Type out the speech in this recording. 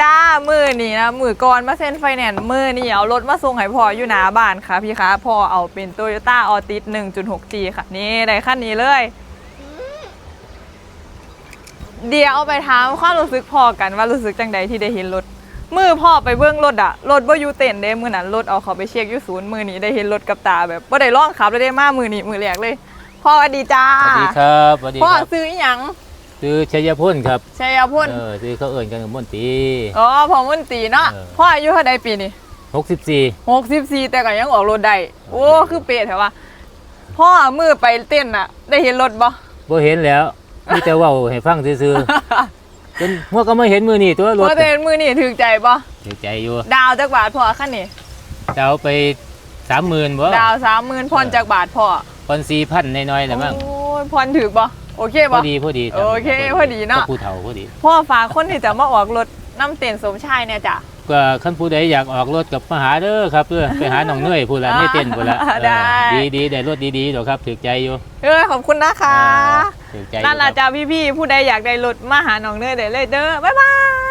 จ้า มือนี่นะมือก่อนมาเซ็นไฟแนนซ์มือนี่เอารถมาส่งให้พ่ออยู่หน้าบ้านค่ะ พี่คะพ่อเอาเป็นโตโยต้าออติส 1.6G ค่ะ นี่ได้ขั้นนี้เลย เดี๋ยวเอาไปถามความรู้สึกพ่อกันว่ารู้สึกจังใดที่ได้เห็นรถมือพ่อไปเบื้องรถอะรถว่าอยู่เต็นท์เด้มือนั้นรถเอาเขาไปเช็คอยู่ศูนย์มือนี้ได้เห็นรถกับตาแบบว่าได้ลองขับเลยได้มามือนี้มือแรกเลย พ่อสวัสดีจ้าสวัสดีครับสวัสดีพ่อครับซื้ออีหยัง ซื้อชัยพลครับชัยพลเออซื้อเขาเอิญกันกับมนตรีอ๋อพ่อมุ่นตีเนาะเออพ่ออายุเท่าใดปีนี่หกสิบสี่หกสิบสี่แต่ก็ยังออกรถได้โอ้ได้คือเป๊ะแถวว่าพ่อมือไปเต้นอะได้เห็นรถบ่บ่เห็นแล้วมีแต่เว่าให้ฟังซื่อๆจนหัวก็ไม่เห็นมือนี่ตัวรถพ่อเต้นมือนี่ถือใจบ่ถือใจอยู่ ดาวจากบาทพ่อขั้นนี้จะเอาไปสามหมื่นบ่ดาวสามหมื่นพรจากบาทพ่อคอนสี่พันน้อยๆแหละมั้งโอ้ยพรถือบ่ โอเคพบ่ อดีพอดีโอเคพอดีเนาะ กับผู้เฒ่าพอดีพ่อฝากคนที่จะมาออกรถน้ำเต้นสมชายเนี่ยจ้ะ ก็ขั้นผู้ใดอยากออกรถกับมาหาเด้อครับเด้อไปหาหนองเนื่อยผู้ละอ่าไม่เต้นผู้ละได้ดีดีๆได้รถดีๆเดี๋ยวครับถือใจอยู่เออขอบคุณนะคะถือใจอยู่นั่นล่ะครับ จ้าพี่ๆผู้ใดอยากได้รถมาหาน้องเนยได้เลยเด้อบ๊ายบาย